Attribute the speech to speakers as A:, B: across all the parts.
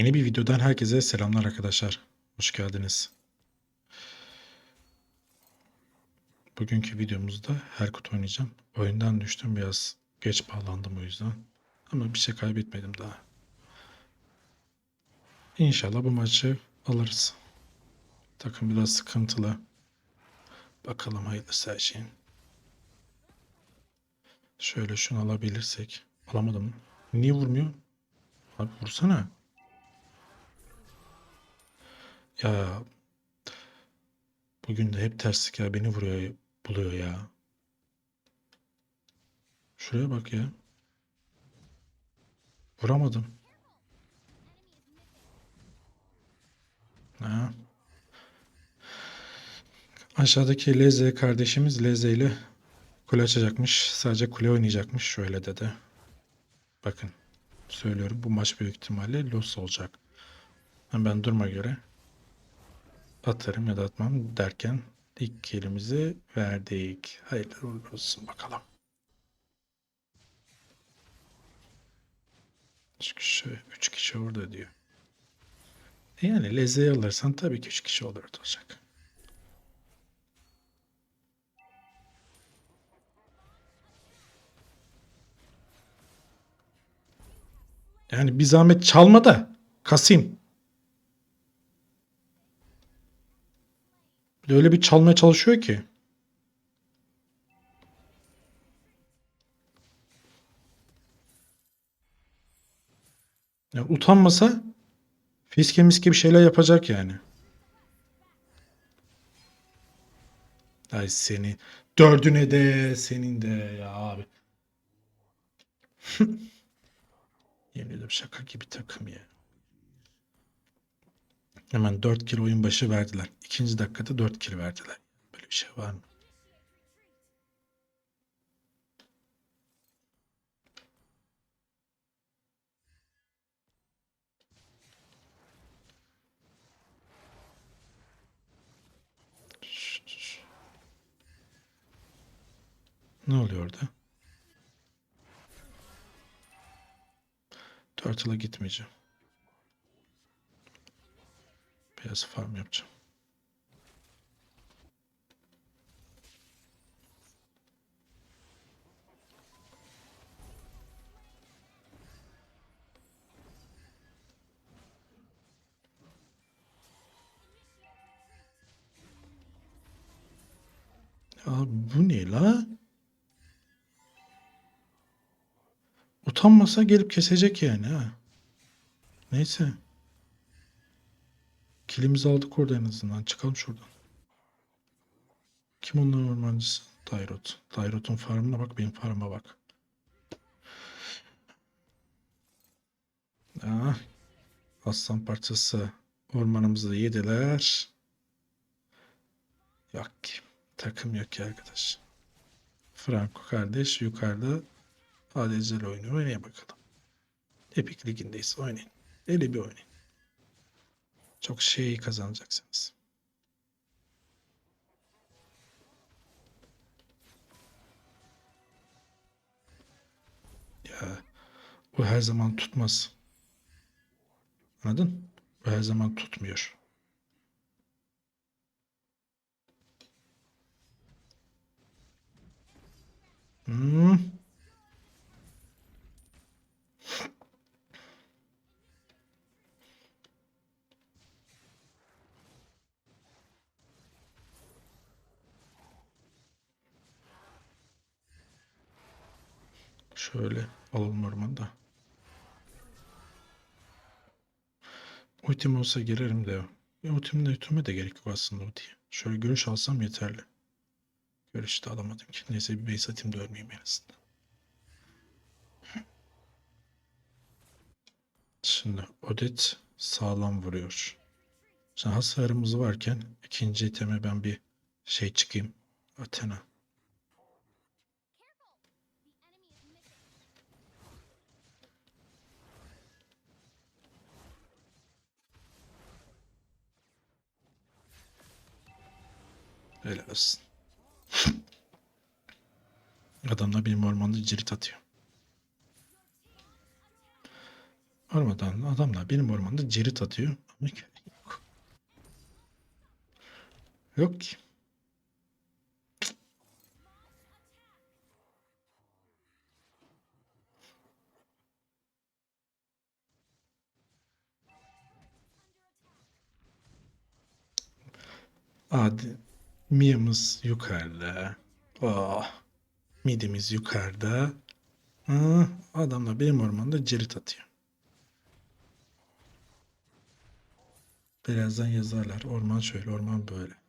A: Yeni bir videodan herkese selamlar arkadaşlar. Hoş geldiniz. Bugünkü videomuzda Herkut oynayacağım. Oyundan düştüm biraz geç bağlandım o yüzden. Ama bir şey kaybetmedim daha. İnşallah bu maçı alırız. Takım biraz sıkıntılı. Bakalım hayırlısı her şeyin. Şöyle şunu alabilirsek. Alamadım. Niye vurmuyor? Abi vursana. Ya bugün de hep terslik ya beni vuruyor buluyor ya. Şuraya bak ya. Vuramadım. Ha. Aşağıdaki Leze kardeşimiz Leze ile kule açacakmış. Sadece kule oynayacakmış. Şöyle dedi. Bakın. Söylüyorum bu maç büyük ihtimalle loss olacak. Ben duruma göre atarım ya da atmam derken ilk kilimizi verdik. Hayırlı uğurlu olsun bakalım. Üç kişi, üç kişi orada diyor. Yani lezeyi alırsan tabii ki üç kişi olur olacak. Yani bir zahmet çalma da kasayım. Bir de öyle bir çalmaya çalışıyor ki. Ya utanmasa fiske miske bir şeyler yapacak yani. Ay seni. Dördüne de senin de ya abi. Yemin ederim şaka gibi takım ya. Hemen 4 kill oyun başı verdiler. İkinci dakikada 4 kill verdiler. Böyle bir şey var mı? Ne oluyor orada? Turtle'a gitmeyeceğim. Biraz farm yapacağım. Ya bu ne la? Utanmasa gelip kesecek yani ha. Neyse. Kilimizi aldık orada en azından. Çıkalım şuradan. Kim onların ormancısı? Dairot. Dairot'un farmına bak, benim farma bak. Ah, aslan parçası ormanımızı yediler. Yok ki. Takım yok ki arkadaş. Franco kardeş yukarıda ADC'li oynuyor. Oynaya bakalım. Epic Ligi'ndeyiz. Oynayın. Öyle bir oynayın. Çok şey kazanacaksınız. Ya bu her zaman tutmaz. Anladın? Bu her zaman tutmuyor. Hmm. Şöyle alalım ormanda. Ultim olsa girerim de. Ya ultimle ultime de gerek yok aslında ultiye. Şöyle görüş alsam yeterli. Görüş de alamadım ki. Neyse bir base atayım da ölmeyeyim en azından. Şimdi Odet sağlam vuruyor. Şimdi hasarımız varken ikinci iteme ben bir şey çıkayım. Athena. Helal olsun. Adamlar benim ormanda cirit atıyor. Ormadan adamlar benim ormanda cirit atıyor. Ama yok. Yok ki. Hadi. Mia'mız yukarıda. Oh. Midimiz yukarıda. Ah, adamlar benim ormanda cirit atıyor. Birazdan yazarlar. Orman şöyle, orman böyle.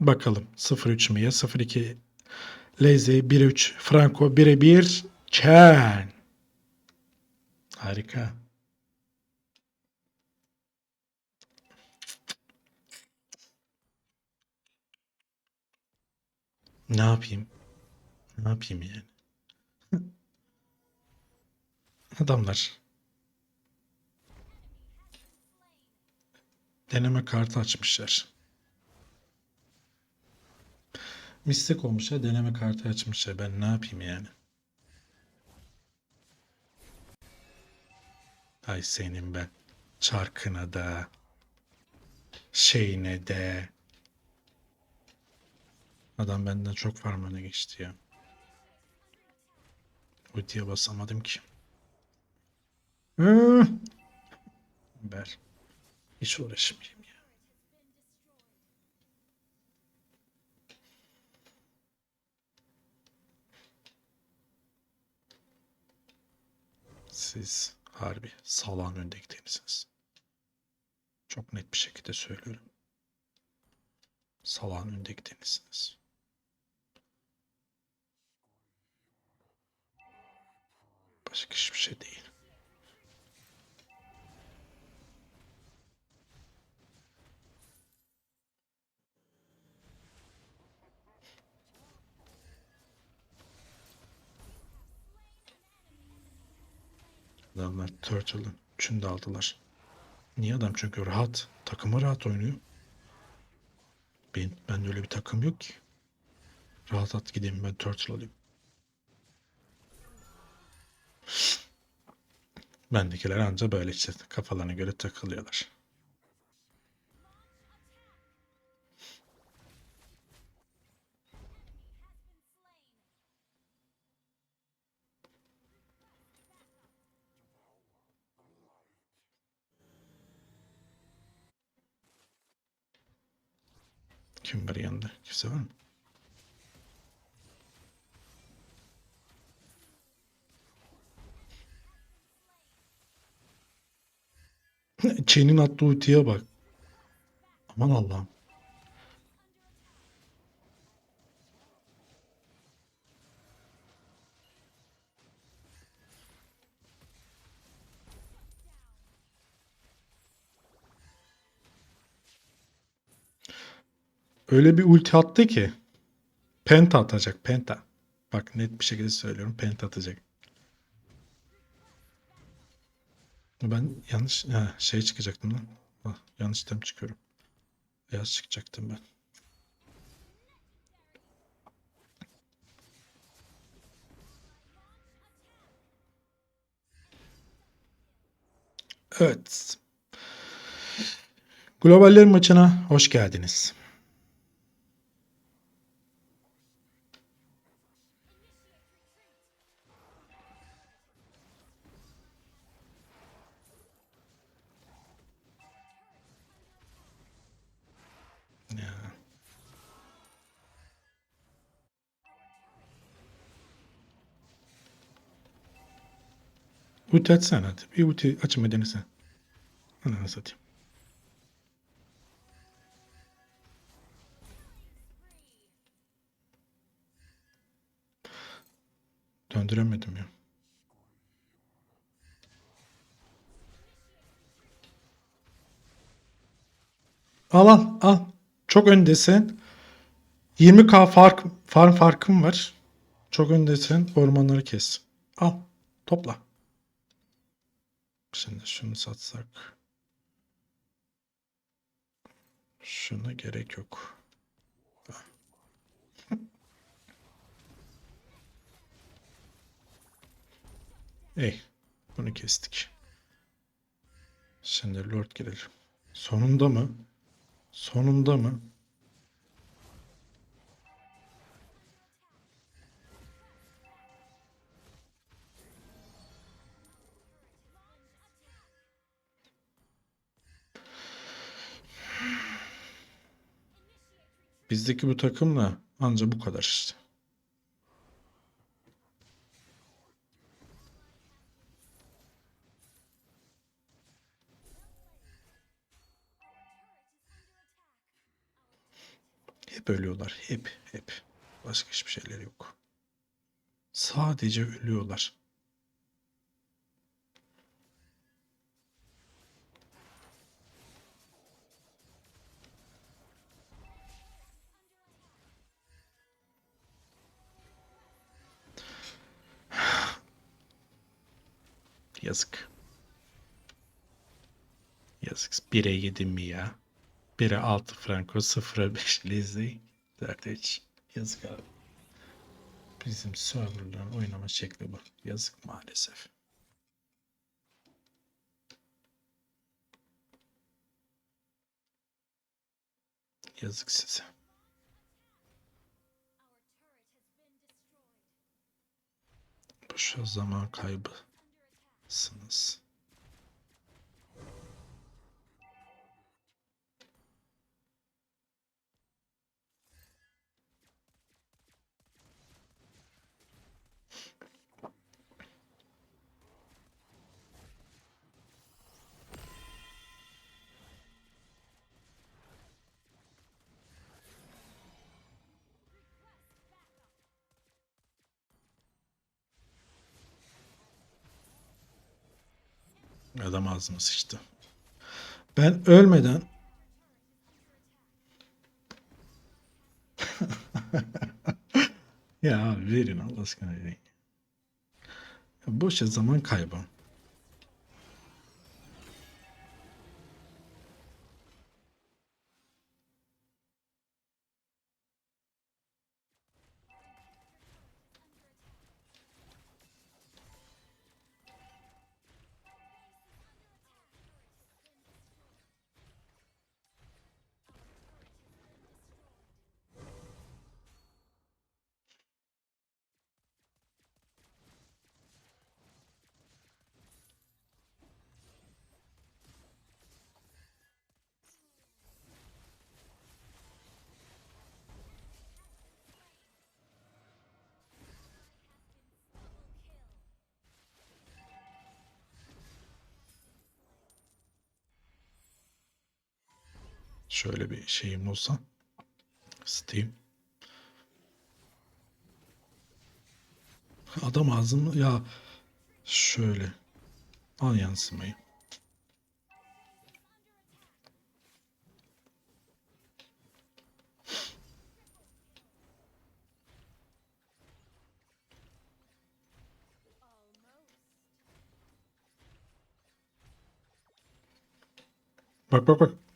A: Bakalım 0-3 Mia, 0-2 Lazy, 1-3 Franco, 1'e 1 Chen. Harika. Ne yapayım? Ne yapayım yani? Adamlar. Deneme kartı açmışlar. Mistek olmuşlar, deneme kartı açmışlar. Ben ne yapayım yani? Ay senin ben. Çarkına da. Şeyine de. Adam benden çok farmına geçti ya. Ultiye basamadım ki. Ver. Hiç uğraşmayayım Siz harbi salağın öndekilerisiniz. Çok net bir şekilde söylüyorum. Salağın öndekilerisiniz. Başka hiçbir şey değil. Turtle'ın üçünü de aldılar. Niye adam? Çünkü rahat. Takımı rahat oynuyor. Ben, ben öyle bir takım yok ki. Rahat at gideyim ben Turtle alayım. Bendekiler anca böyle işte kafalarına göre takılıyorlar. Kim var yanında? Kimse var mı? Çin'in attığı ultiye bak. Aman Allah'ım. Öyle bir ulti attı ki. Penta atacak. Penta. Bak net bir şekilde söylüyorum. Penta atacak. Ben yanlış ha, şey çıkacaktım lan. Ah, yanlış tem çıkıyorum. Beyaz çıkacaktım ben. Evet. Globaller maçına hoş geldiniz. Ulti açsana hadi. Bir ulti açmayı denesen. Ananı satayım. Döndüremedim ya. Al al al. Çok öndesin. 20k fark farm farkım var. Çok öndesin. Ormanları kes. Al. Topla. Şimdi şunu satsak. Şuna gerek yok. Ey. Bunu kestik. Şimdi Lord girelim. Sonunda mı? Sonunda mı? Bizdeki bu takımla anca bu kadar işte. Hep ölüyorlar. Hep, hep. Başka hiçbir şeyleri yok. Sadece ölüyorlar. Yazık. Yazık. 1'e 7 mi ya? 1'e 6 Franco, 0'a 5 Lizzy. 4'e 3. Yazık abi. Bizim serverların oynama şekli bu. Yazık maalesef. Yazık size. Boşa zaman kaybısınız. Adam ağzıma sıçtı. Ben ölmeden ya verin Allah aşkına verin. Ya boşa zaman kaybı. Şöyle bir şeyim olsa. Steam. Adam ağzını ya şöyle al yansımayı. Bak bak bak.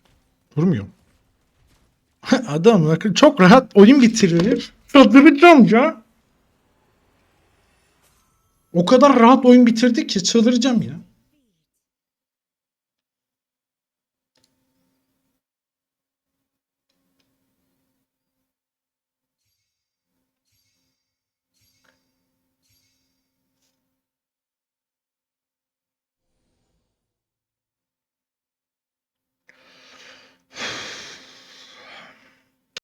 A: Vurmuyor. Adam çok rahat oyun bitiriyor. Çıldıracağım ya. O kadar rahat oyun bitirdi ki çıldıracağım ya.